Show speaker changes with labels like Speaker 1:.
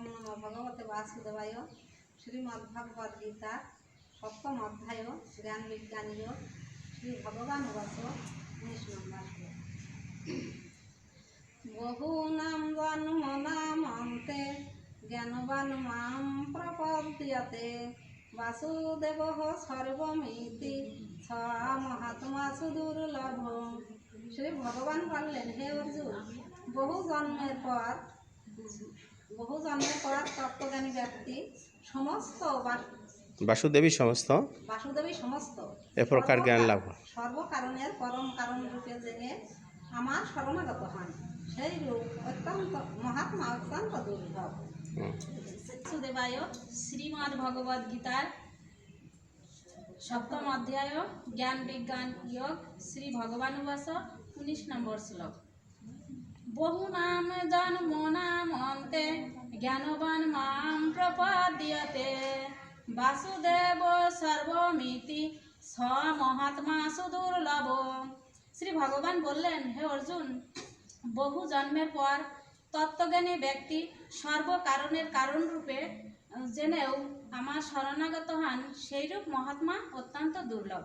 Speaker 1: ওম ভগবতে বাসুদেবায় শ্রীমদ্ ভগবদ গীতা সপ্তম অধ্যায় জ্ঞান বিজ্ঞানীয় শ্রী ভগবান বাস, উনিশ নম্বর জন্ম নাম অন্তে জ্ঞানবান মাম প্রপদ্যতে, বাসুদেব সর্বমিতি মহাত্মা সুদুর্লভ। শ্রী ভগবান বললেন, হে অর্জুন, বহু জন্মের পর বহু জন্মের পর তত্ত্বজ্ঞানী ব্যক্তি সমস্ত
Speaker 2: বাসুদেবী সমস্ত
Speaker 1: বাসুদেবী সমস্ত
Speaker 2: এ প্রকার জ্ঞান লাভ।
Speaker 1: সর্বকারণের পরম কারণ রূপে জেনে আমার শরণাগত হন। সেই রূপ অত্যন্ত মহাত্মা অত্যন্ত দুর্লভ।
Speaker 3: শ্রীমদ্ ভগবদ গীতার সপ্তম অধ্যায় জ্ঞান বিজ্ঞান যোগ শ্রী ভগবানুবাস উনিশ নম্বর শ্লোক। বহু নাম জন্ম নাম জ্ঞানবান মাম প্রপদ্যতে বাসুদেব সর্বমিতি স মহাত্মা সুদুর্লভ। শ্রী ভগবান বললেন, হে অর্জুন, বহু জন্মের পর তত্ত্বজ্ঞানী ব্যক্তি সর্বকারণের কারণ রূপে জেনেও আমার শরণাগত হন, সেইরূপ মহাত্মা অত্যন্ত দুর্লভ।